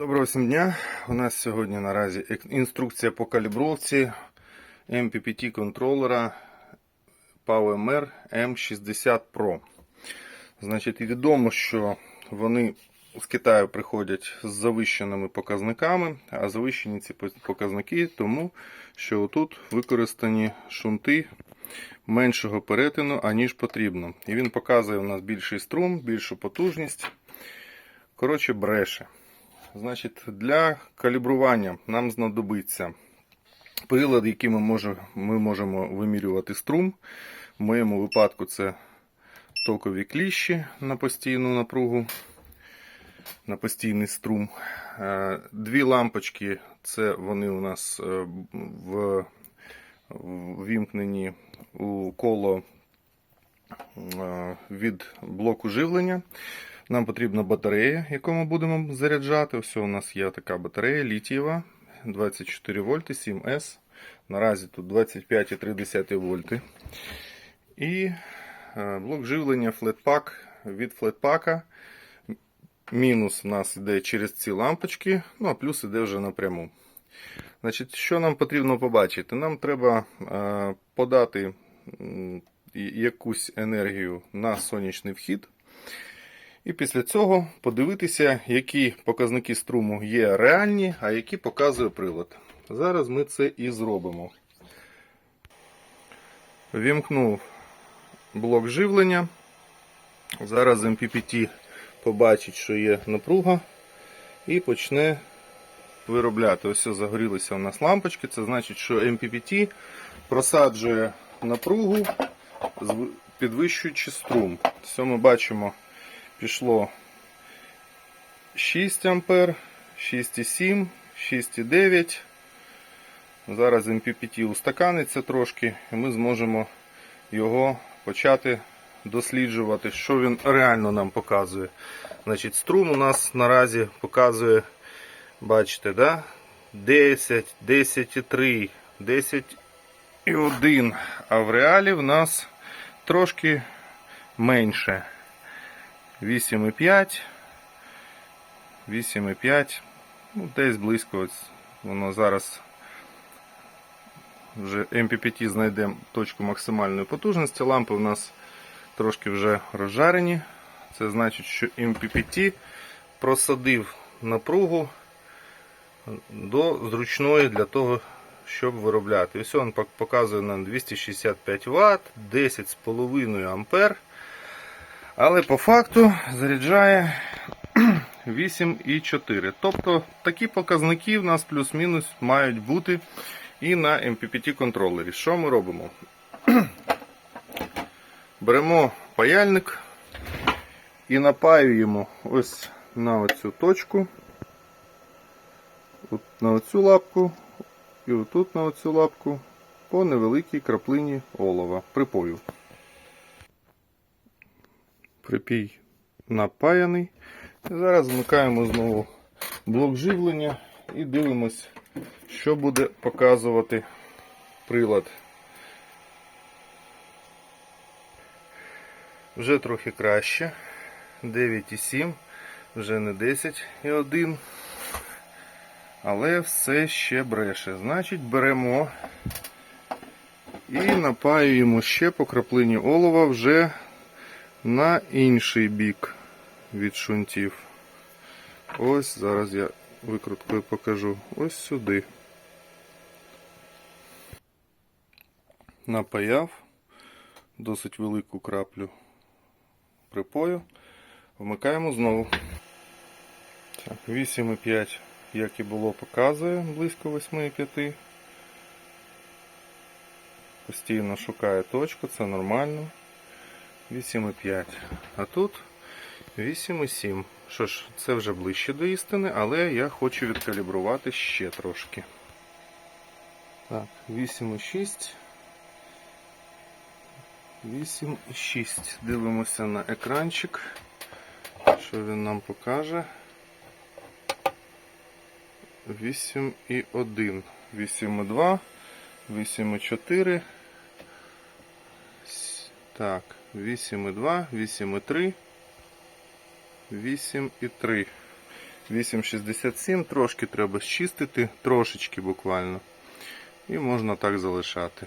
Доброго всім дня. У нас сьогодні наразі інструкція по калібровці MPPT контролера PowerMR M60 Pro. Значить, відомо, що вони з Китаю приходять з завищеними показниками, а завищені ці показники тому, що тут використані шунти меншого перетину, аніж потрібно. І він показує у нас більший струм, більшу потужність. Коротше, бреше. Значить, для калібрування нам знадобиться прилад, яким ми, може, ми можемо вимірювати струм. В моєму випадку це токові кліщі на постійну напругу, на постійний струм. Е, Дві лампочки це вони у нас е, в, ввімкнені у коло е, від блоку живлення. Нам потрібна батарея, яку ми будемо заряджати. Ось у нас є така батарея літієва 24 вольти 7S. Наразі тут 25,3 вольти. І е, блок живлення Flatpak від Flatpak. Мінус у нас йде через ці лампочки, ну а плюс іде вже напряму. Значить, Що нам потрібно побачити? Нам треба е, подати якусь енергію на сонячний вхід. І після цього подивитися, які показники струму є реальні, а які показує прилад. Зараз ми це і зробимо. Вімкнув блок живлення. Зараз MPPT побачить, що є напруга, і почне виробляти. Ось загорілися у нас лампочки. Це значить, що MPPT просаджує напругу, підвищуючи струм. Все ми бачимо пішло 6 ампер, 6,7, 6,9. Зараз MPPT устаканиться трошки, і ми зможемо його почати досліджувати, що він реально нам показує. Значить, струм у нас наразі показує, бачите, да? 10, 10,3, 10,1. А в реалі в нас трошки менше. 8,5, 8,5, ну, десь близько ось воно зараз вже MPPT знайде точку максимальної потужності. Лампи у нас трошки вже розжарені. Це значить, що MPPT просадив напругу до зручної для того, щоб виробляти. Ось він показує нам 265 Вт, 10,5 ампер. Але по факту заряджає 8,4. Тобто такі показники в нас плюс-мінус мають бути і на MPPT контролері. Що ми робимо? Беремо паяльник і напаюємо ось на оцю точку, от на оцю лапку і отут на оцю лапку по невеликій краплині олова припою. Припій напаяний. Зараз вмикаємо знову блок живлення і дивимось, що буде показувати прилад. Вже трохи краще. 9,7, вже не 10,1. Але все ще бреше. Значить, беремо і напаюємо ще по краплині олова вже на інший бік від шунтів. Ось зараз я викруткою покажу. Ось сюди. Напаяв досить велику краплю припою. Вмикаємо знову. 8,5, як і було, показує близько 8,5. Постійно шукає точку, це нормально. 8,5. А тут 8,7. Що ж, це вже ближче до істини, але я хочу відкалібрувати ще трошки. Так, 8,6. 8,6. Дивимося на екранчик. Що він нам покаже? 8,1. 8,2. 8,4. Так, 8,2, 8,3, 8,3. 8,67, трошки треба зчистити, трошечки буквально. І можна так залишати.